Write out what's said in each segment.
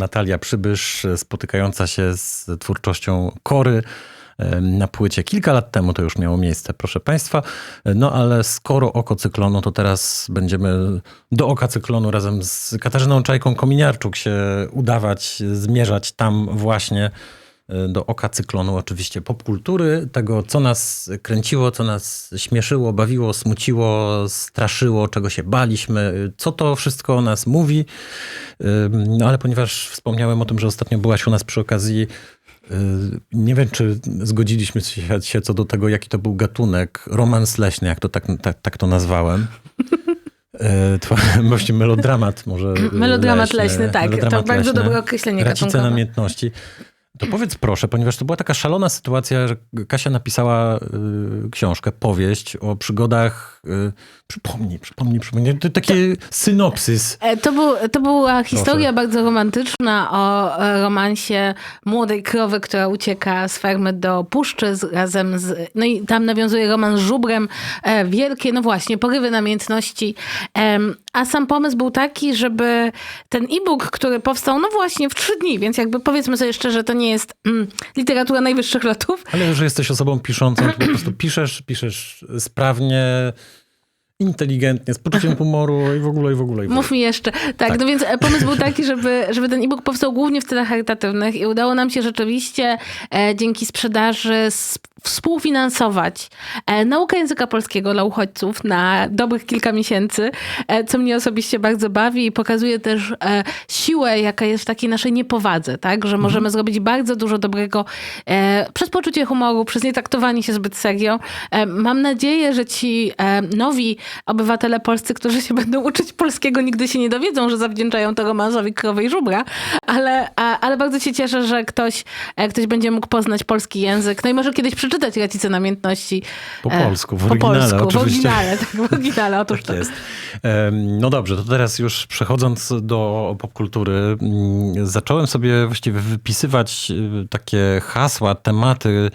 Natalia Przybysz spotykająca się z twórczością Kory e, na płycie kilka lat temu to już miało miejsce, proszę Państwa. No ale skoro oko cyklonu, to teraz będziemy do oka cyklonu razem z Katarzyną Czajką Kominiarczuk się udawać, zmierzać tam właśnie e, do oka cyklonu oczywiście popkultury, tego co nas kręciło, co nas śmieszyło, bawiło, smuciło, straszyło, czego się baliśmy, co to wszystko o nas mówi. No ale ponieważ wspomniałem o tym, że ostatnio byłaś u nas przy okazji, yy, nie wiem czy zgodziliśmy się, co do tego, jaki to był gatunek, romans leśny, jak to tak, tak, tak to nazwałem. To właśnie melodramat może. Melodramat leśny, tak. To bardzo dobre określenie Racice gatunkowe. namiętności. To powiedz proszę, ponieważ to była taka szalona sytuacja, że Kasia napisała y, książkę, powieść o przygodach. Y, przypomnij, przypomnij, przypomnij. To taki synopsys. E, To, był, to była historia bardzo romantyczna o e, romansie młodej krowy, która ucieka z fermy do puszczy z, razem z... No i tam nawiązuje romans z żubrem. E, wielkie, no właśnie, porywy namiętności. Em, a sam pomysł był taki, żeby ten e-book, który powstał, no właśnie w trzy dni, więc jakby powiedzmy sobie szczerze, to nie jest mm, literatura najwyższych lotów, Ale że jesteś osobą piszącą, po prostu piszesz, piszesz sprawnie, inteligentnie, z poczuciem humoru i w ogóle, i w ogóle. I w ogóle. Mów mi jeszcze. Tak, no więc e, pomysł był taki, żeby, żeby ten e-book powstał głównie w celach charytatywnych i udało nam się rzeczywiście e, dzięki sprzedaży sp- współfinansować e, naukę języka polskiego dla uchodźców na dobrych kilka miesięcy, e, co mnie osobiście bardzo bawi i pokazuje też e, siłę, jaka jest w takiej naszej niepowadze, tak? Że możemy zrobić bardzo dużo dobrego przez poczucie humoru, przez nietraktowanie się zbyt serio. Mam nadzieję, że ci nowi obywatele polscy, którzy się będą uczyć polskiego, nigdy się nie dowiedzą, że zawdzięczają to romansowi krowy i żubra, ale, ale bardzo się cieszę, że ktoś, ktoś będzie mógł poznać polski język. No i może kiedyś przeczytać Racice Namiętności. Po e, polsku, w po oryginale polsku, oczywiście. W oryginale, tak, w oryginale, otóż to. Tak jest. Em, No dobrze, to teraz już przechodząc do popkultury, mm, zacząłem sobie właściwie wypisywać y, takie hasła, tematy,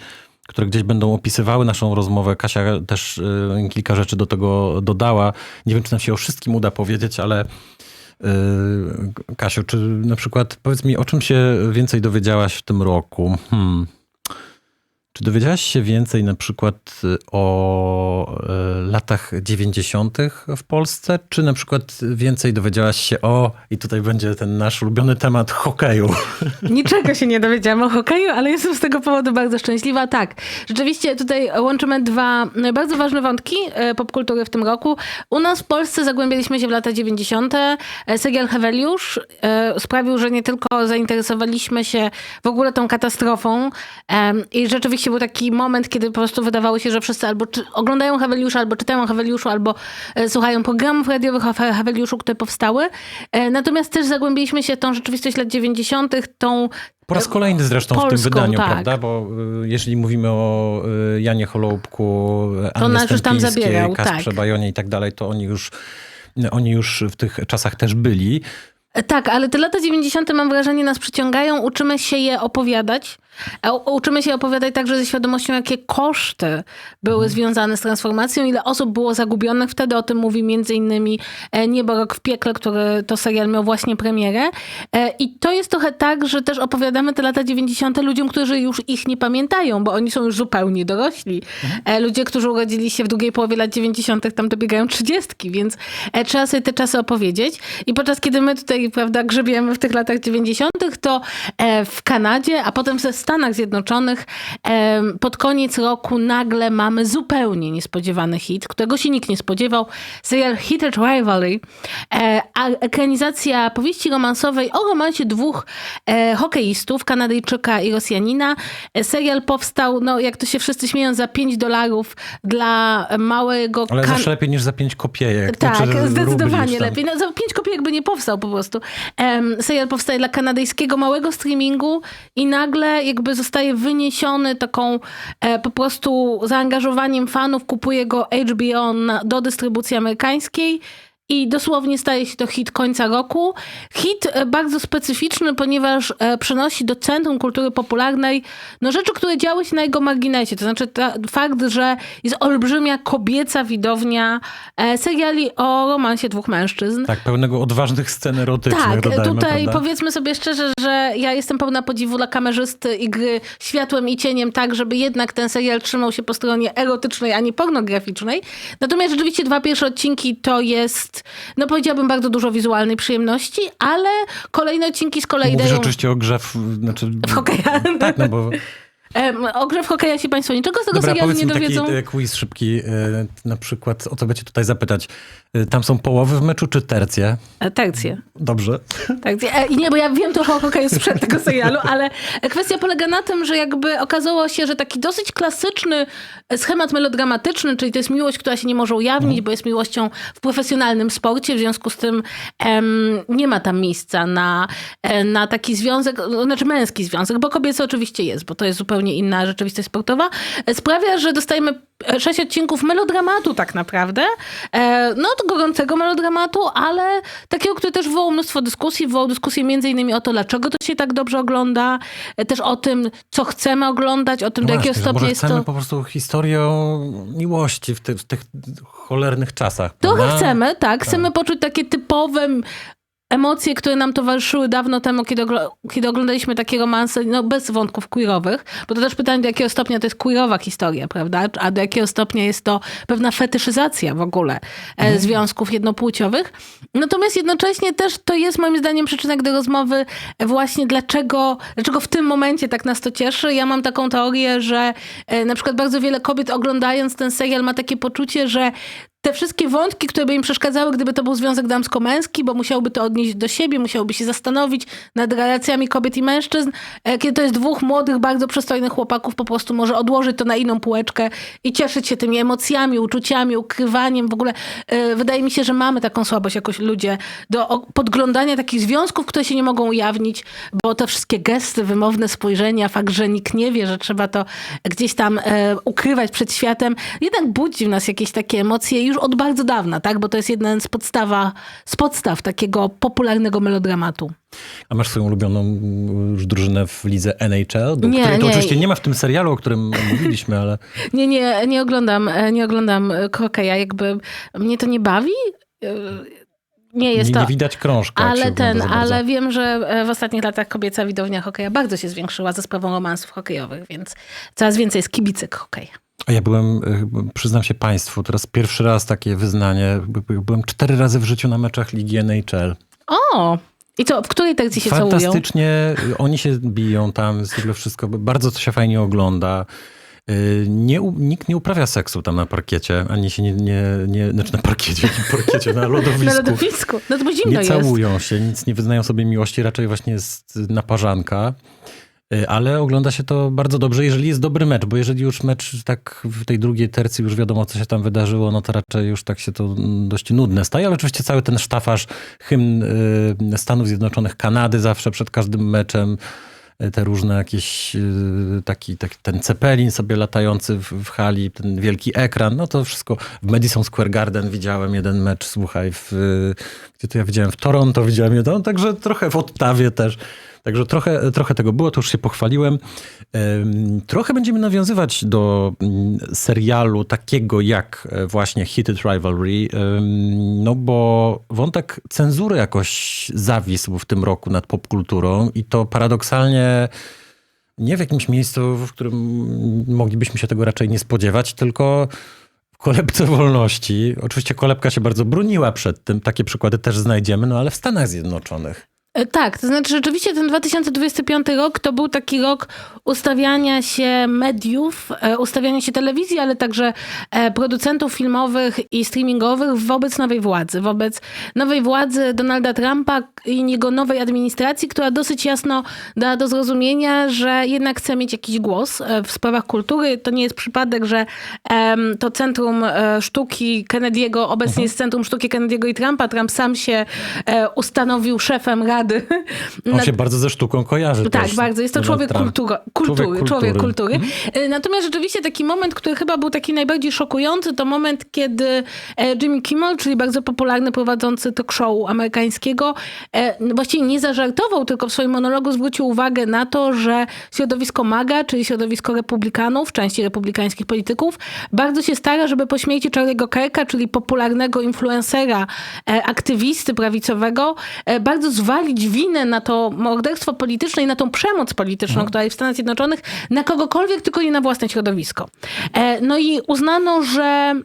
które gdzieś będą opisywały naszą rozmowę. Kasia też y, kilka rzeczy do tego dodała. Nie wiem, czy nam się o wszystkim uda powiedzieć, ale y, Kasiu, czy na przykład powiedz mi, o czym się więcej dowiedziałaś w tym roku? Hmm. Czy dowiedziałaś się więcej na przykład y, o y, latach 90. w Polsce, czy na przykład więcej dowiedziałaś się o, i tutaj będzie ten nasz ulubiony temat hokeju? Niczego się nie dowiedziałam o hokeju, ale jestem z tego powodu bardzo szczęśliwa. Tak, rzeczywiście tutaj łączymy dwa e, bardzo ważne wątki popkultury w tym roku. U nas w Polsce zagłębialiśmy się w lata 90. E, Serial Heweliusz sprawił, że nie tylko zainteresowaliśmy się w ogóle tą katastrofą i rzeczywiście był taki moment, kiedy po prostu wydawało się, że wszyscy albo czy, oglądają Heweliusza, albo czytają Heweliuszu, albo e, słuchają programów radiowych o He- Heweliuszu, które powstały. E, Natomiast też zagłębiliśmy się w tą rzeczywistość lat 90., tą Po raz kolejny zresztą w tym Polską, wydaniu, tak. prawda? Bo y, jeżeli mówimy o y, Janie Holoubku, Annie Stępińskiej, Kasprze tak. Bajonie i tak dalej, to oni już, oni już w tych czasach też byli. Tak, ale te lata 90. mam wrażenie nas przyciągają, uczymy się je opowiadać. U- Uczymy się opowiadać także ze świadomością, jakie koszty były związane z transformacją, ile osób było zagubionych. Wtedy o tym mówi między innymi e, Niebo Rok w piekle, który to serial miał właśnie premierę. E, I to jest trochę tak, że też opowiadamy te lata 90. ludziom, którzy już ich nie pamiętają, bo oni są już zupełnie dorośli. E, Ludzie, którzy urodzili się w drugiej połowie lat 90. tam dobiegają 30, więc e, trzeba sobie te czasy opowiedzieć. I podczas kiedy my tutaj, prawda, grzebiemy w tych latach 90., to e, w Kanadzie, a potem ze Stanach Zjednoczonych e, pod koniec roku nagle mamy zupełnie niespodziewany hit, którego się nikt nie spodziewał. Serial Heated Rivalry, e, ekranizacja powieści romansowej o romansie dwóch hokeistów, Kanadyjczyka i Rosjanina. Serial powstał, no jak to się wszyscy śmieją, za 5 dolarów dla małego... Ale kan- zawsze lepiej niż za pięć kopiejek. tak, Znaczy, rubli zdecydowanie lepiej. No, za pięć kopiek by nie powstał po prostu. Um, serial powstaje dla kanadyjskiego małego streamingu i nagle jakby zostaje wyniesiony taką e, po prostu zaangażowaniem fanów, kupuje go HBO na, do dystrybucji amerykańskiej i dosłownie staje się to hit końca roku. Hit e, bardzo specyficzny, ponieważ e, przenosi do centrum kultury popularnej no, rzeczy, które działy się na jego marginesie. To znaczy ta, fakt, że jest olbrzymia kobieca widownia e, seriali o romansie dwóch mężczyzn. Tak, pełnego odważnych scen erotycznych, Tak, dodajmy, tutaj prawda? powiedzmy sobie szczerze, że ja jestem pełna podziwu dla kamerzysty i gry światłem i cieniem, tak, żeby jednak ten serial trzymał się po stronie erotycznej, a nie pornograficznej. Natomiast rzeczywiście dwa pierwsze odcinki to jest, no powiedziałabym, bardzo dużo wizualnej przyjemności, ale kolejne odcinki z kolei Mówisz dają... oczywiście o grze w, znaczy, W hokeja. Tak, no bo... O grze w hokeja się państwo niczego z tego Dobra, serialu nie taki dowiedzą. e, quiz szybki, e, na przykład, o co będzie tutaj zapytać. E, Tam są połowy w meczu czy tercje? E, Tercje. Dobrze. Tak, e, i nie, bo ja wiem trochę o hokeju sprzed tego serialu, ale kwestia polega na tym, że jakby okazało się, że taki dosyć klasyczny schemat melodramatyczny, czyli to jest miłość, która się nie może ujawnić, bo jest miłością w profesjonalnym sporcie, w związku z tym em, nie ma tam miejsca na, e, na taki związek, znaczy męski związek, bo kobiecy oczywiście jest, bo to jest zupełnie inna rzeczywistość sportowa, sprawia, że dostajemy sześć odcinków melodramatu tak naprawdę, e, no to gorącego melodramatu, ale takiego, który też wywołał mnóstwo dyskusji, wywołał dyskusję między innymi o to, dlaczego to się tak dobrze ogląda, e, też o tym, co chcemy oglądać, o tym, No do jakiego właśnie, stopnia jest chcemy to... po prostu historię miłości w, ty, w tych cholernych czasach. Trochę prawda? chcemy, tak. Chcemy poczuć takie typowe emocje, które nam towarzyszyły dawno temu, kiedy, ogl- kiedy oglądaliśmy takie romanse, no bez wątków queerowych, bo to też pytanie, do jakiego stopnia to jest queerowa historia, prawda? A do jakiego stopnia jest to pewna fetyszyzacja w ogóle e, związków jednopłciowych. Natomiast jednocześnie też to jest moim zdaniem przyczynek do rozmowy właśnie dlaczego, dlaczego w tym momencie tak nas to cieszy. Ja mam taką teorię, że e, na przykład bardzo wiele kobiet oglądając ten serial ma takie poczucie, że te wszystkie wątki, które by im przeszkadzały, gdyby to był związek damsko-męski, bo musiałby to odnieść do siebie, musiałby się zastanowić nad relacjami kobiet i mężczyzn. E, Kiedy to jest dwóch młodych, bardzo przystojnych chłopaków, po prostu może odłożyć to na inną półeczkę i cieszyć się tymi emocjami, uczuciami, ukrywaniem. W ogóle e, wydaje mi się, że mamy taką słabość jakoś ludzie do podglądania takich związków, które się nie mogą ujawnić, bo te wszystkie gesty, wymowne spojrzenia, fakt, że nikt nie wie, że trzeba to gdzieś tam e, ukrywać przed światem, jednak budzi w nas jakieś takie emocje już od bardzo dawna, tak? Bo to jest jeden z, podstawa, z podstaw takiego popularnego melodramatu. A masz swoją ulubioną mm, już drużynę w lidze NHL, do Nie, której to nie. oczywiście nie ma w tym serialu, o którym mówiliśmy, ale Nie, nie, nie oglądam, e, nie oglądam e, hokeja, jakby mnie to nie bawi. E, Nie jest nie, to... nie widać krążka. Ale ten, ale wiem, że e, w ostatnich latach kobieca widownia hokeja bardzo się zwiększyła ze sprawą romansów hokejowych, więc coraz więcej jest kibicek hokeja. A ja byłem, y, przyznam się państwu, teraz pierwszy raz takie wyznanie, by- by- byłem cztery razy w życiu na meczach Ligi NHL. O! I co, w której tekcji się całują? Fantastycznie, y, oni się biją tam, jest w ogóle wszystko, bardzo to się fajnie ogląda. Y, Nie, nikt nie uprawia seksu tam na parkiecie, ani się nie, nie, nie znaczy na parkiecie, jakim parkiecie, na lodowisku. Na lodowisku. No to bo zimno Nie jest. całują się, nic nie wyznają sobie miłości, raczej właśnie jest naparzanka. Y, Ale ogląda się to bardzo dobrze, jeżeli jest dobry mecz, bo jeżeli już mecz tak w tej drugiej tercji już wiadomo, co się tam wydarzyło, no to raczej już tak się to dość nudne staje, ale oczywiście cały ten sztafaż, hymn y, Stanów Zjednoczonych, Kanady zawsze przed każdym meczem, y, te różne jakieś, taki, taki ten cepelin sobie latający w, w hali, ten wielki ekran, no to wszystko. W Madison Square Garden widziałem jeden mecz, słuchaj, w, gdzie to ja widziałem, w Toronto widziałem jeden, także trochę w Ottawie też. Także trochę, trochę tego było, to już się pochwaliłem. Em, Trochę będziemy nawiązywać do mm, serialu takiego jak e, właśnie Heated Rivalry, no bo wątek cenzury jakoś zawisł w tym roku nad popkulturą i to paradoksalnie nie w jakimś miejscu, w którym moglibyśmy się tego raczej nie spodziewać, tylko w kolebce wolności. Oczywiście kolebka się bardzo broniła przed tym, takie przykłady też znajdziemy, no ale w Stanach Zjednoczonych. E, Tak, to znaczy rzeczywiście ten 2025 rok to był taki rok ustawiania się mediów, e, ustawiania się telewizji, ale także e, producentów filmowych i streamingowych wobec nowej władzy, wobec nowej władzy Donalda Trumpa i jego nowej administracji, która dosyć jasno dała do zrozumienia, że jednak chce mieć jakiś głos w sprawach kultury. To nie jest przypadek, że to Centrum Sztuki Kennedy'ego obecnie jest Centrum Sztuki Kennedy'ego i Trumpa. Trump sam się ustanowił szefem Rady On się bardzo ze sztuką kojarzy tak, też. bardzo. Jest to człowiek kultura, kultury. Człowiek Człowiek kultury. Mhm. kultury. E, Natomiast rzeczywiście taki moment, który chyba był taki najbardziej szokujący, to moment, kiedy e, Jimmy Kimmel, czyli bardzo popularny prowadzący talk show amerykańskiego, e, właściwie nie zażartował, tylko w swoim monologu zwrócił uwagę na to, że środowisko MAGA, czyli środowisko republikanów, części republikańskich polityków, bardzo się stara, żeby po śmierci Charlie'ego Kirka, czyli popularnego influencera, e, aktywisty prawicowego, bardzo zwalić winę na to morderstwo polityczne i na tą przemoc polityczną, która jest w Stanach Zjednoczonych, na kogokolwiek, tylko nie na własne środowisko. E, No i uznano, że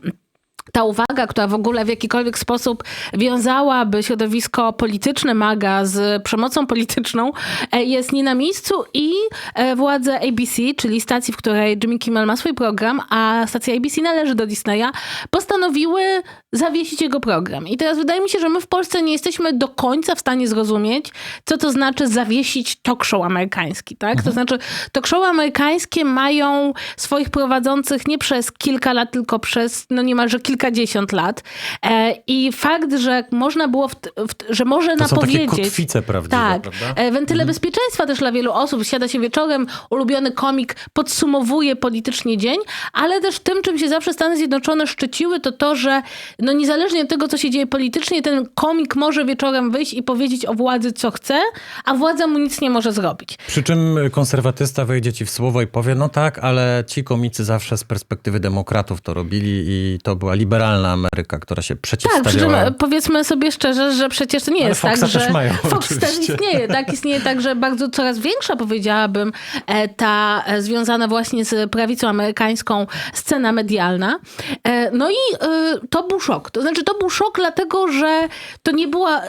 ta uwaga, która w ogóle w jakikolwiek sposób wiązałaby środowisko polityczne MAGA z przemocą polityczną, e, jest nie na miejscu i e, władze ABC, czyli stacji, w której Jimmy Kimmel ma swój program, a stacja ABC należy do Disneya, postanowiły zawiesić jego program. I teraz wydaje mi się, że my w Polsce nie jesteśmy do końca w stanie zrozumieć, co to znaczy zawiesić talk show amerykański, tak? To znaczy talk show amerykańskie mają swoich prowadzących nie przez kilka lat, tylko przez no niemalże kilkadziesiąt lat. E, I fakt, że można było, w, w, że można To są takie powiedzieć... kotwice prawdziwe, Tak. prawda? E, Wentyle bezpieczeństwa też dla wielu osób. Siada się wieczorem, ulubiony komik podsumowuje politycznie dzień, ale też tym, czym się zawsze Stany Zjednoczone szczyciły, to to, że no niezależnie od tego, co się dzieje politycznie, ten komik może wieczorem wyjść i powiedzieć o władzy, co chce, a władza mu nic nie może zrobić. Przy czym konserwatysta wejdzie ci w słowo i powie, no tak, ale ci komicy zawsze z perspektywy demokratów to robili i to była liberalna Ameryka, która się Tak, przy przeciwstawiała. czym powiedzmy sobie szczerze, że przecież to nie Ale jest Foxa tak, też że mają, Fox też oczywiście. istnieje. Tak, istnieje tak, że bardzo coraz większa, powiedziałabym, e, ta e, związana właśnie z prawicą amerykańską scena medialna. E, No i e, to był szok. To znaczy, to był szok dlatego, że to nie była...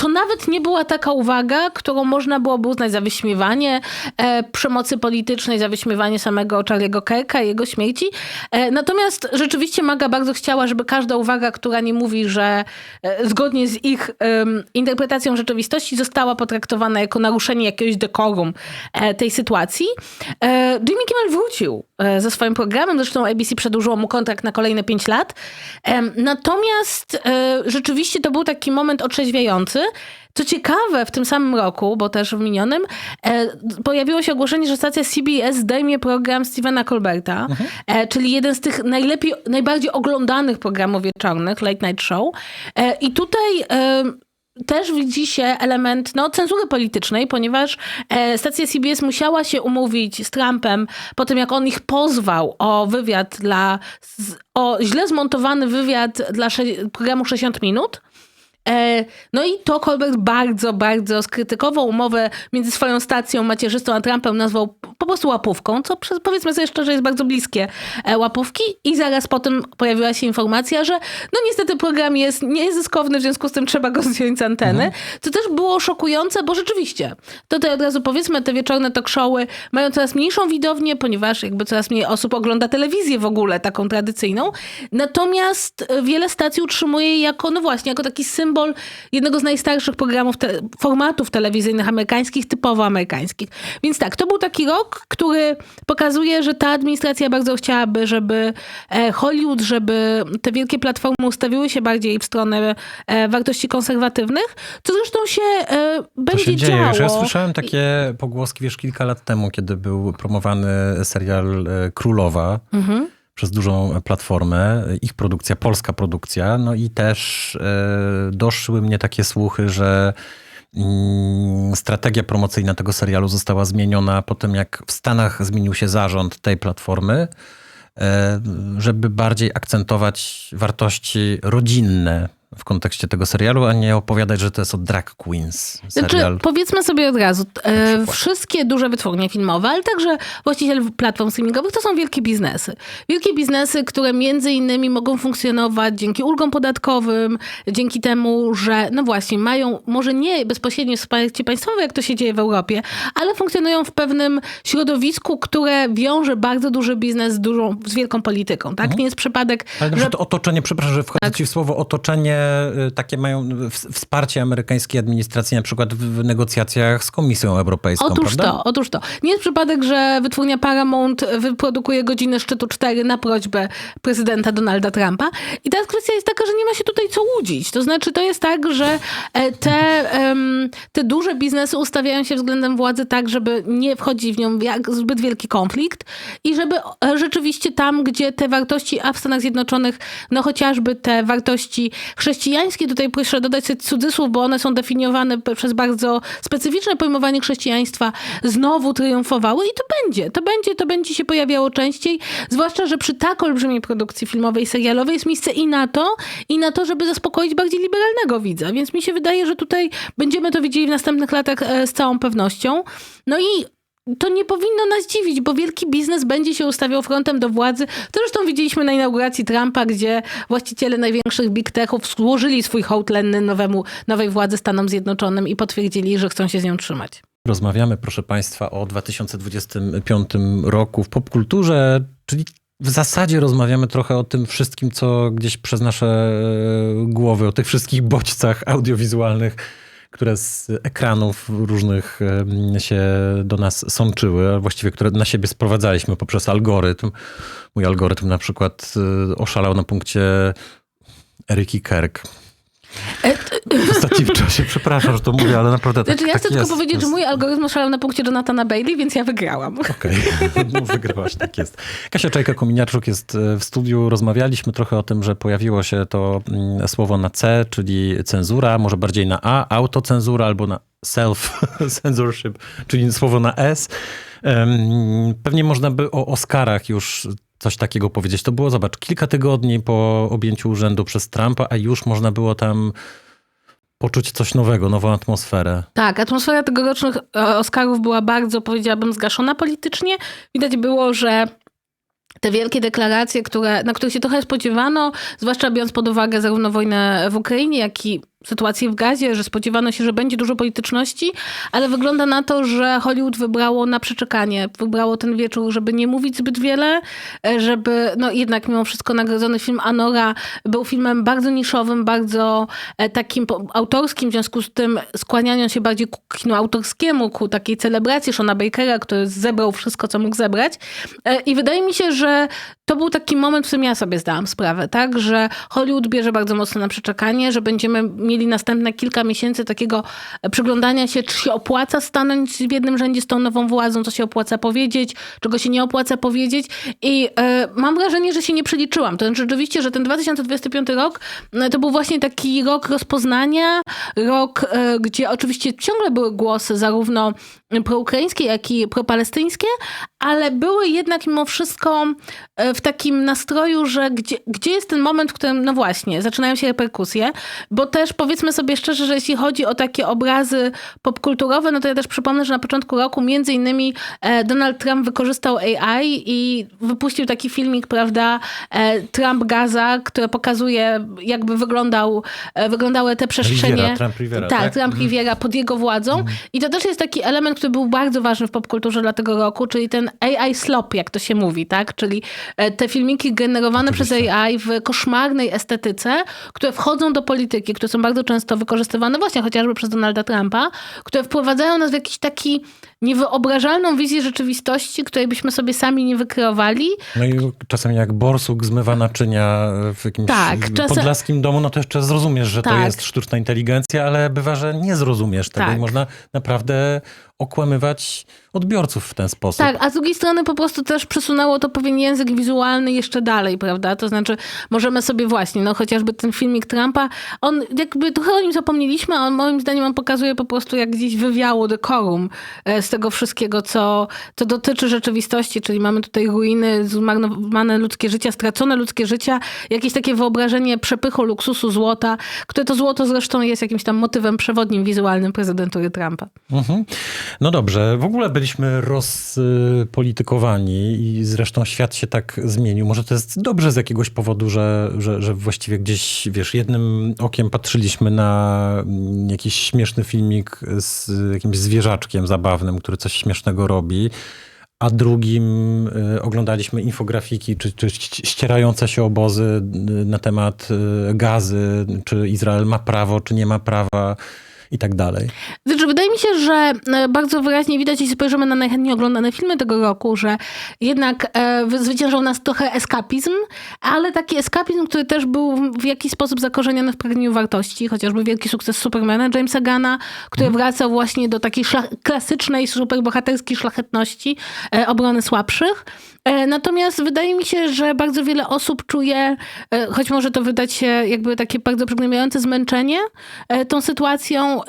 to nawet nie była taka uwaga, którą można byłoby uznać za wyśmiewanie e, przemocy politycznej, za wyśmiewanie samego Charlie'ego Kirka i jego śmierci. E, natomiast rzeczywiście Maga bardzo chciała, żeby każda uwaga, która nie mówi, że e, zgodnie z ich interpretacją rzeczywistości została potraktowana jako naruszenie jakiegoś dekorum e, tej sytuacji. E, Jimmy Kimmel wrócił e, ze swoim programem, zresztą ABC przedłużyło mu kontrakt na kolejne 5 lat. Natomiast rzeczywiście to był taki moment otrzeźwiający. Co ciekawe, w tym samym roku, bo też w minionym, e, pojawiło się ogłoszenie, że stacja CBS zdejmie program Stevena Colberta, e, czyli jeden z tych najlepiej, najbardziej oglądanych programów wieczornych, Late Night Show. E, I tutaj też widzi się element no, cenzury politycznej, ponieważ e, stacja CBS musiała się umówić z Trumpem po tym, jak on ich pozwał o wywiad dla, o źle zmontowany wywiad dla programu 60 minut. E, No i to Colbert bardzo, bardzo skrytykował umowę między swoją stacją macierzystą a Trumpem, nazwał po prostu łapówką, co powiedzmy sobie szczerze jest bardzo bliskie e, łapówki. I zaraz potem pojawiła się informacja, że no niestety program jest niezyskowny, w związku z tym trzeba go zdjąć z anteny, co też było szokujące, bo rzeczywiście, tutaj od razu powiedzmy, te wieczorne talk showy mają coraz mniejszą widownię, ponieważ jakby coraz mniej osób ogląda telewizję w ogóle, taką tradycyjną, natomiast e, wiele stacji utrzymuje je jako, no właśnie, jako taki symbol jednego z najstarszych programów, te, formatów telewizyjnych amerykańskich, typowo amerykańskich. Więc tak, to był taki rok, który pokazuje, że ta administracja bardzo chciałaby, żeby e, Hollywood, żeby te wielkie platformy ustawiły się bardziej w stronę e, wartości konserwatywnych, co zresztą się e, To będzie się dzieje. działo. Już ja słyszałem takie pogłoski, wiesz, kilka lat temu, kiedy był promowany serial Królowa Mhm. Przez dużą platformę, ich produkcja, polska produkcja, no i też e, doszły mnie takie słuchy, że mm, strategia promocyjna tego serialu została zmieniona po tym, jak w Stanach zmienił się zarząd tej platformy, e, żeby bardziej akcentować wartości rodzinne w kontekście tego serialu, a nie opowiadać, że to jest o drag queens Znaczy, powiedzmy sobie od razu, e, wszystkie duże wytwórnie filmowe, ale także właściciele platform streamingowych, to są wielkie biznesy. Wielkie biznesy, które między innymi mogą funkcjonować dzięki ulgom podatkowym, dzięki temu, że no właśnie mają może nie bezpośrednie wsparcie państwowe, jak to się dzieje w Europie, ale funkcjonują w pewnym środowisku, które wiąże bardzo duży biznes z, dużą, z wielką polityką. Tak? Nie jest przypadek, Ale że otoczenie, przepraszam, że wchodzę Tak. ci w słowo otoczenie takie mają wsparcie amerykańskiej administracji na przykład w, negocjacjach z Komisją Europejską, Otóż prawda? to, otóż to. Nie jest przypadek, że wytwórnia Paramount wyprodukuje godzinę szczytu 4 na prośbę prezydenta Donalda Trumpa. I teraz kwestia jest taka, że nie ma się tutaj co łudzić. To znaczy, to jest tak, że e, te, te duże biznesy ustawiają się względem władzy tak, żeby nie wchodzić w nią zbyt wielki konflikt i żeby e, rzeczywiście tam, gdzie te wartości, a w Stanach Zjednoczonych, no chociażby te wartości chrześcijańskie, tutaj proszę dodać sobie cudzysłów, bo one są definiowane przez bardzo specyficzne pojmowanie chrześcijaństwa, znowu triumfowały i to będzie, to będzie, to będzie się pojawiało częściej, zwłaszcza, że przy tak olbrzymiej produkcji filmowej i serialowej jest miejsce i na to, i na to, żeby zaspokoić bardziej liberalnego widza, więc mi się wydaje, że tutaj będziemy to widzieli w następnych latach e, z całą pewnością. No i to nie powinno nas dziwić, bo wielki biznes będzie się ustawiał frontem do władzy. To zresztą widzieliśmy na inauguracji Trumpa, gdzie właściciele największych big techów złożyli swój hołd lenny nowemu, nowej władzy Stanom Zjednoczonym i potwierdzili, że chcą się z nią trzymać. Rozmawiamy, proszę Państwa, o 2025 roku w popkulturze, czyli w zasadzie rozmawiamy trochę o tym wszystkim, co gdzieś przez nasze e, głowy, o tych wszystkich bodźcach audiowizualnych, które z ekranów różnych się do nas sączyły, a właściwie które na siebie sprowadzaliśmy poprzez algorytm. Mój algorytm na przykład e, oszalał na punkcie Eryki Kerk. E, W ostatnim czasie, przepraszam, że to mówię, ale naprawdę tak, Znaczy, ja tak chcę tylko jest. powiedzieć, To że jest- mój algorytm oszalał na punkcie Jonathana Bailey, więc ja wygrałam. Okej, no, wygrywasz, tak jest. Kasia Czajka-Kominiarczuk jest e, w studiu. Rozmawialiśmy trochę o tym, że pojawiło się to mm, słowo na C, czyli cenzura, może bardziej na A, autocenzura albo na self-censorship, czyli słowo na S. Pewnie można by o Oscarach już coś takiego powiedzieć. To było, zobacz, kilka tygodni po objęciu urzędu przez Trumpa, a już można było tam poczuć coś nowego, nową atmosferę. Tak, atmosfera tegorocznych e, Oscarów była bardzo, powiedziałabym, zgaszona politycznie. Widać było, że te wielkie deklaracje, które, na których się trochę spodziewano, zwłaszcza biorąc pod uwagę zarówno wojnę w Ukrainie, jak i sytuację w Gazie, że spodziewano się, że będzie dużo polityczności, ale wygląda na to, że Hollywood wybrało na przeczekanie. Wybrało ten wieczór, żeby nie mówić zbyt wiele, e, żeby, no jednak mimo wszystko nagrodzony film Anora był filmem bardzo niszowym, bardzo e, takim autorskim, w związku z tym skłanianią się bardziej ku kinu autorskiemu, ku takiej celebracji Shona Bakera, który zebrał wszystko, co mógł zebrać. E, I wydaje mi się, że to był taki moment, w którym ja sobie zdałam sprawę, tak, że Hollywood bierze bardzo mocno na przeczekanie, że będziemy mieli następne kilka miesięcy takiego e, przyglądania się, czy się opłaca stanąć w jednym rzędzie z tą nową władzą, co się opłaca powiedzieć, czego się nie opłaca powiedzieć. I e, mam wrażenie, że się nie przeliczyłam. To znaczy rzeczywiście, że ten 2025 rok no, to był właśnie taki rok rozpoznania, rok, e, gdzie oczywiście ciągle były głosy zarówno proukraińskie, jak i propalestyńskie, ale były jednak mimo wszystko e, w takim nastroju, że gdzie, gdzie jest ten moment, w którym, no właśnie, zaczynają się reperkusje, bo też powiedzmy sobie szczerze, że jeśli chodzi o takie obrazy popkulturowe, no to ja też przypomnę, że na początku roku między innymi e, Donald Trump wykorzystał AI i wypuścił taki filmik, prawda, e, Trump Gaza, który pokazuje jakby wyglądał, wyglądały te przestrzenie. Riviera, Trump Riviera, tak, tak? Trump Riviera pod jego władzą. I to też jest taki element, który był bardzo ważny w popkulturze dla tego roku, czyli ten AI slop, jak to się mówi, tak? Czyli e, te filmiki generowane przez AI w koszmarnej estetyce, które wchodzą do polityki, które są bardzo często wykorzystywane właśnie chociażby przez Donalda Trumpa, które wprowadzają nas w jakiś taki niewyobrażalną wizję rzeczywistości, której byśmy sobie sami nie wykreowali. No i czasem jak borsuk zmywa naczynia w jakimś Tak, czasem- podlaskim domu, no to jeszcze zrozumiesz, że to Tak. jest sztuczna inteligencja, ale bywa, że nie zrozumiesz tego Tak. i można naprawdę okłamywać odbiorców w ten sposób. Tak, a z drugiej strony po prostu też przesunęło to pewien język wizualny jeszcze dalej, prawda? To znaczy, możemy sobie właśnie, no chociażby ten filmik Trumpa, on jakby trochę o nim zapomnieliśmy, a on moim zdaniem on pokazuje po prostu, jak gdzieś wywiało dekorum e, z tego wszystkiego, co, co dotyczy rzeczywistości, czyli mamy tutaj ruiny, zmarnowane ludzkie życia, stracone ludzkie życia, jakieś takie wyobrażenie przepychu, luksusu, złota, które to złoto zresztą jest jakimś tam motywem przewodnim wizualnym prezydentury Trumpa. Mhm. No dobrze, w ogóle byliśmy rozpolitykowani i zresztą świat się tak zmienił. Może to jest dobrze z jakiegoś powodu, że, że, że właściwie gdzieś, wiesz, jednym okiem patrzyliśmy na jakiś śmieszny filmik z jakimś zwierzaczkiem zabawnym, który coś śmiesznego robi. a drugim y, oglądaliśmy infografiki, czy, czy ści- ścierające się obozy y, na temat y, gazy, czy Izrael ma prawo, czy nie ma prawa i tak dalej. Znaczy, wydaje mi się, że e, bardzo wyraźnie widać, jeśli spojrzymy na najchętniej oglądane filmy tego roku, że jednak e, wy- zwyciężał nas trochę eskapizm, ale taki eskapizm, który też był w- jakiś sposób zakorzeniony w pragnieniu wartości, chociażby wielki sukces Supermana Jamesa Gana, który wracał właśnie do takiej szlach- klasycznej, superbohaterskiej szlachetności e, obrony słabszych. E, Natomiast wydaje mi się, że bardzo wiele osób czuje, e, choć może to wydać się jakby takie bardzo przygnębiające zmęczenie e, tą sytuacją,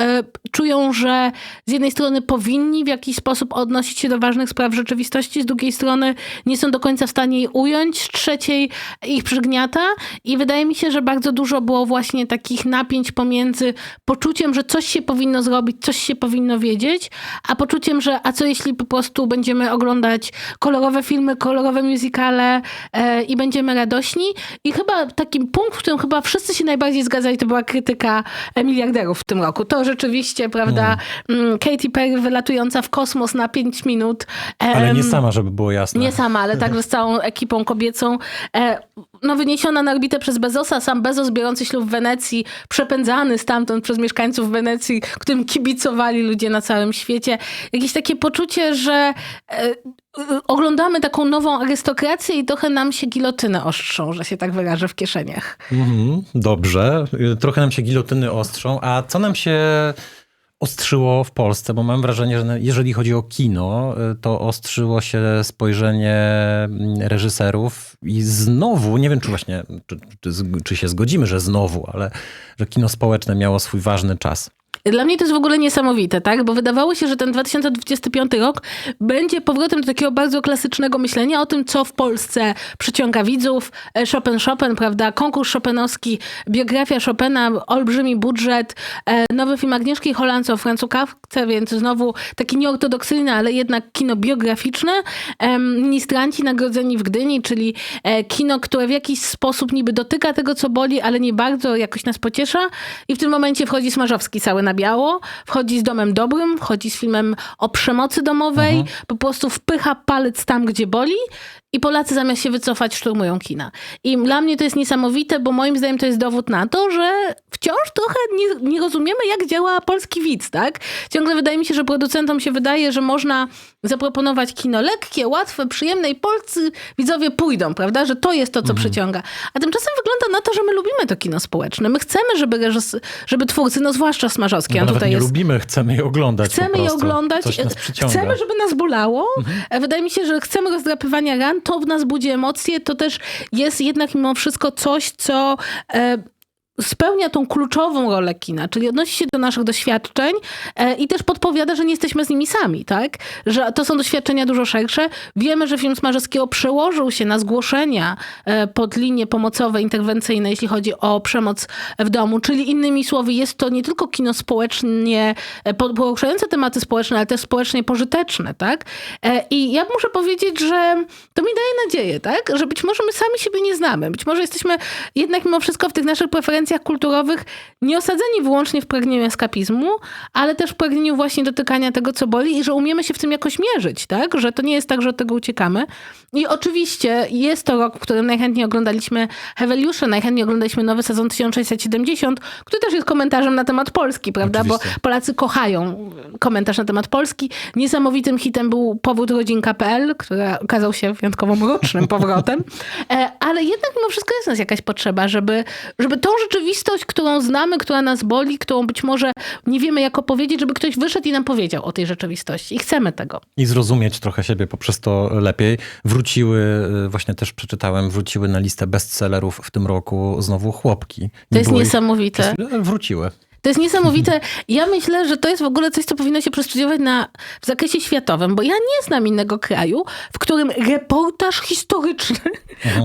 czują, że z jednej strony powinni w jakiś sposób odnosić się do ważnych spraw rzeczywistości, z drugiej strony nie są do końca w stanie jej ująć, z trzeciej ich przygniata. I wydaje mi się, że bardzo dużo było właśnie takich napięć pomiędzy poczuciem, że coś się powinno zrobić, coś się powinno wiedzieć, a poczuciem, że a co jeśli po prostu będziemy oglądać kolorowe filmy, kolorowe musicale e, i będziemy radośni. I chyba takim punkt, w którym chyba wszyscy się najbardziej zgadzali, to była krytyka e, miliarderów w tym roku. To rzeczywiście, prawda, mm. Katy Perry wylatująca w kosmos na 5 minut. Ale nie sama, żeby było jasne. nie sama, ale także z całą ekipą kobiecą. E, no, wyniesiona na orbitę przez Bezosa, sam Bezos biorący ślub w Wenecji, przepędzany stamtąd przez mieszkańców Wenecji, którym kibicowali ludzie na całym świecie. Jakieś takie poczucie, że e, e, oglądamy taką nową arystokrację i trochę nam się gilotyny ostrzą, że się tak wyrażę, w kieszeniach. Mhm, dobrze. Y, Trochę nam się gilotyny ostrzą. A co nam się ostrzyło w Polsce? Bo mam wrażenie, że jeżeli chodzi o kino, y, to ostrzyło się spojrzenie mm, reżyserów i znowu, nie wiem czy właśnie, czy, czy, czy się zgodzimy, że znowu, ale że kino społeczne miało swój ważny czas. Dla mnie to jest w ogóle niesamowite, tak? Bo wydawało się, że ten 2025 rok będzie powrotem do takiego bardzo klasycznego myślenia o tym, co w Polsce przyciąga widzów. E, Chopin, Chopin, prawda? Konkurs Chopinowski, biografia Chopina, olbrzymi budżet, e, nowy film Agnieszki Holanco o francukawce, więc znowu taki nieortodoksyjny, ale jednak kino biograficzne. Ministranci nagrodzeni w Gdyni, czyli e, kino, które w jakiś sposób niby dotyka tego, co boli, ale nie bardzo jakoś nas pociesza. I w tym momencie wchodzi Smarzowski cały na biało, wchodzi z Domem Dobrym, wchodzi z filmem o przemocy domowej, po prostu wpycha palec tam, gdzie boli i Polacy zamiast się wycofać szturmują kina. I dla mnie to jest niesamowite, bo moim zdaniem to jest dowód na to, że wciąż trochę nie, nie rozumiemy, jak działa polski widz, tak? Ciągle wydaje mi się, że producentom się wydaje, że można zaproponować kino lekkie, łatwe, przyjemne i polscy widzowie pójdą, prawda? Że to jest to, co przyciąga. A tymczasem wygląda na to, że my lubimy to kino społeczne. My chcemy, żeby, reżys- żeby twórcy, no zwłaszcza Smarzowski, Bo on tutaj nie jest... lubimy, chcemy je oglądać Chcemy je oglądać, przyciąga. chcemy, żeby nas bolało. E, Wydaje mi się, że chcemy rozdrapywania ran, to w nas budzi emocje, to też jest jednak mimo wszystko coś, co e, spełnia tą kluczową rolę kina, czyli odnosi się do naszych doświadczeń e, i też podpowiada, że nie jesteśmy z nimi sami, tak? Że to są doświadczenia dużo szersze. Wiemy, że film Smarzowskiego przełożył się na zgłoszenia e, pod linie pomocowe, interwencyjne, jeśli chodzi o przemoc w domu, czyli innymi słowy, jest to nie tylko kino społecznie, e, po- poruszające tematy społeczne, ale też społecznie pożyteczne, tak? I ja muszę powiedzieć, że to mi daje nadzieję, tak? Że być może my sami siebie nie znamy. Być może jesteśmy jednak mimo wszystko w tych naszych preferencjach kulturowych nie osadzeni wyłącznie w pragnieniu eskapizmu, ale też w pragnieniu właśnie dotykania tego, co boli i że umiemy się w tym jakoś mierzyć, tak? Że to nie jest tak, że od tego uciekamy. I oczywiście jest to rok, w którym najchętniej oglądaliśmy Heweliusze, najchętniej oglądaliśmy nowy sezon 1670, który też jest komentarzem na temat Polski, prawda? Bo Oczywiście. Polacy kochają komentarz na temat Polski. Niesamowitym hitem był powód rodzinka.pl, który okazał się wyjątkowo mrocznym powrotem. E, Ale jednak mimo wszystko jest nas jakaś potrzeba, żeby, żeby tą rzeczywistość, którą znamy, która nas boli, którą być może nie wiemy jak opowiedzieć, żeby ktoś wyszedł i nam powiedział o tej rzeczywistości. I chcemy tego. I zrozumieć trochę siebie poprzez to lepiej. Wróciły, y, właśnie też przeczytałem, wróciły na listę bestsellerów w tym roku znowu chłopki. Nie To jest ich niesamowite. ale Wróciły. To jest niesamowite. Ja myślę, że to jest w ogóle coś, co powinno się przestudiować na, w zakresie światowym, bo ja nie znam innego kraju, w którym reportaż historyczny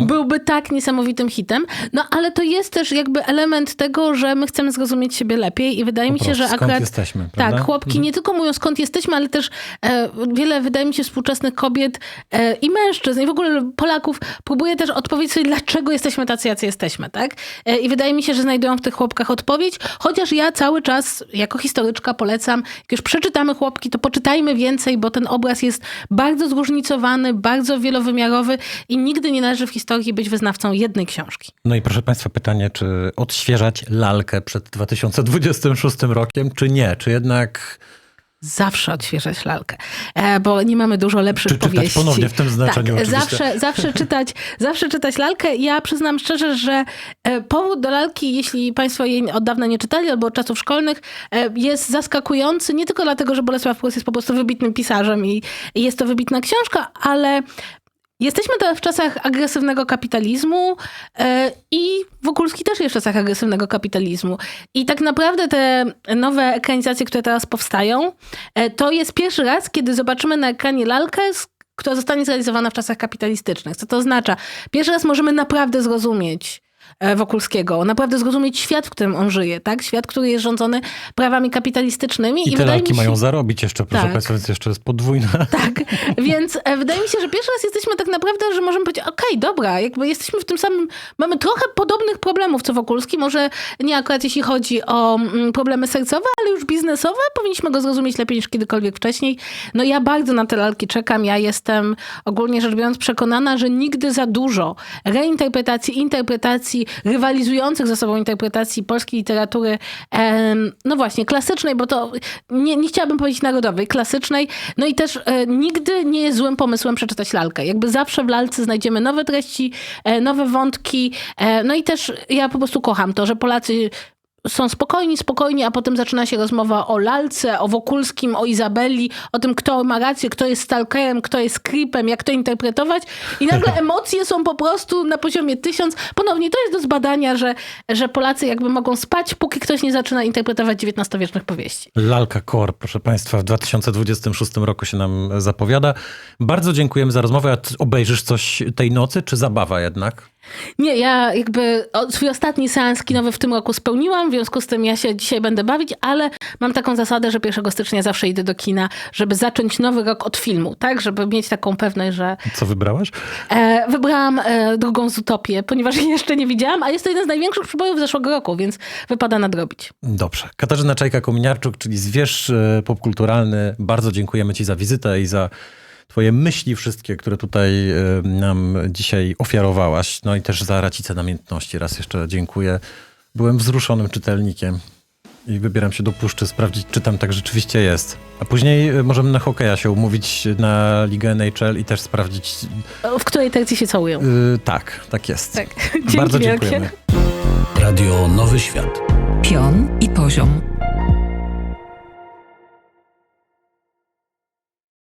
byłby tak niesamowitym hitem. No ale to jest też jakby element tego, że my chcemy zrozumieć siebie lepiej i wydaje mi się, prostu, że skąd akurat... jesteśmy, Tak, prawda? Mhm. chłopki nie tylko mówią skąd jesteśmy, ale też e, wiele, wydaje mi się, współczesnych kobiet e, i mężczyzn i w ogóle Polaków próbuje też odpowiedzieć sobie, dlaczego jesteśmy tacy, jacy jesteśmy, tak? E, I wydaje mi się, że znajdują w tych chłopkach odpowiedź, chociaż ja cały czas jako historyczka polecam, jak już przeczytamy chłopki, to poczytajmy więcej, bo ten obraz jest bardzo zróżnicowany, bardzo wielowymiarowy i nigdy nie należy w historii być wyznawcą jednej książki. No i proszę Państwa, pytanie, czy odświeżać lalkę przed 2026 rokiem, czy nie? Czy jednak Zawsze odświeżać lalkę, e, bo nie mamy dużo lepszych Czy czytać powieści. ponownie w tym znaczeniu Tak, zawsze, zawsze, czytać, zawsze czytać lalkę. Ja przyznam szczerze, że e, powód do lalki, jeśli Państwo jej od dawna nie czytali albo od czasów szkolnych, e, jest zaskakujący. Nie tylko dlatego, że Bolesław Prus jest po prostu wybitnym pisarzem i jest to wybitna książka, ale Jesteśmy teraz w czasach agresywnego kapitalizmu e, i Wokulski też jest w czasach agresywnego kapitalizmu. I tak naprawdę te nowe ekranizacje, które teraz powstają, e, to jest pierwszy raz, kiedy zobaczymy na ekranie lalkę, która zostanie zrealizowana w czasach kapitalistycznych. Co to oznacza? Pierwszy raz możemy naprawdę zrozumieć Wokulskiego, naprawdę zrozumieć świat, w którym on żyje, tak? Świat, który jest rządzony prawami kapitalistycznymi. i te wydaje lalki się- mają zarobić jeszcze, proszę Tak. Państwa, więc jeszcze jest podwójna. tak, więc e, wydaje mi się, że pierwszy raz jesteśmy tak naprawdę, że możemy powiedzieć, okej, dobra, jakby jesteśmy w tym samym, mamy trochę podobnych problemów co Wokulski, może nie akurat jeśli chodzi o mm, problemy sercowe, ale już biznesowe, powinniśmy go zrozumieć lepiej niż kiedykolwiek wcześniej. No ja bardzo na te lalki czekam, ja jestem ogólnie rzecz biorąc przekonana, że nigdy za dużo reinterpretacji, interpretacji, rywalizujących ze sobą interpretacji polskiej literatury, no właśnie, klasycznej, bo to nie, nie chciałabym powiedzieć narodowej, klasycznej, no i też e, nigdy nie jest złym pomysłem przeczytać lalkę. Jakby zawsze w lalce znajdziemy nowe treści, e, nowe wątki, e, no i też ja po prostu kocham to, że Polacy są spokojni, spokojni, a potem zaczyna się rozmowa o lalce, o Wokulskim, o Izabeli, o tym, kto ma rację, kto jest stalkerem, kto jest creepem, jak to interpretować. I nagle emocje są po prostu na poziomie tysiąc. Ponownie to jest do zbadania, że, że Polacy jakby mogą spać, póki ktoś nie zaczyna interpretować XIX-wiecznych powieści. Lalka Core, proszę Państwa, w 2026 roku się nam zapowiada. Bardzo dziękujemy za rozmowę. A obejrzysz coś tej nocy, czy zabawa jednak? Nie, ja jakby swój ostatni seans kinowy w tym roku spełniłam, w związku z tym ja się dzisiaj będę bawić, ale mam taką zasadę, że 1 stycznia zawsze idę do kina, żeby zacząć nowy rok od filmu, tak? Żeby mieć taką pewność, że Co wybrałaś? e, wybrałam e, drugą z Utopię, ponieważ jej jeszcze nie widziałam, a jest to jeden z największych przybojów zeszłego roku, więc wypada nadrobić. Dobrze. Katarzyna Czajka-Kominiarczuk, czyli zwierz e, popkulturalny. Bardzo dziękujemy Ci za wizytę i za Twoje myśli wszystkie, które tutaj e, nam dzisiaj ofiarowałaś. No i też za racicę namiętności. Raz jeszcze dziękuję. Byłem wzruszonym czytelnikiem i wybieram się do puszczy sprawdzić, czy tam tak rzeczywiście jest. A później e, możemy na hokeja się umówić na Ligę NHL i też sprawdzić. W której tercji się całują. Yy, tak, tak jest. Tak. Dzięki Bardzo wielkie. dziękujemy. Radio Nowy Świat. Pion i poziom.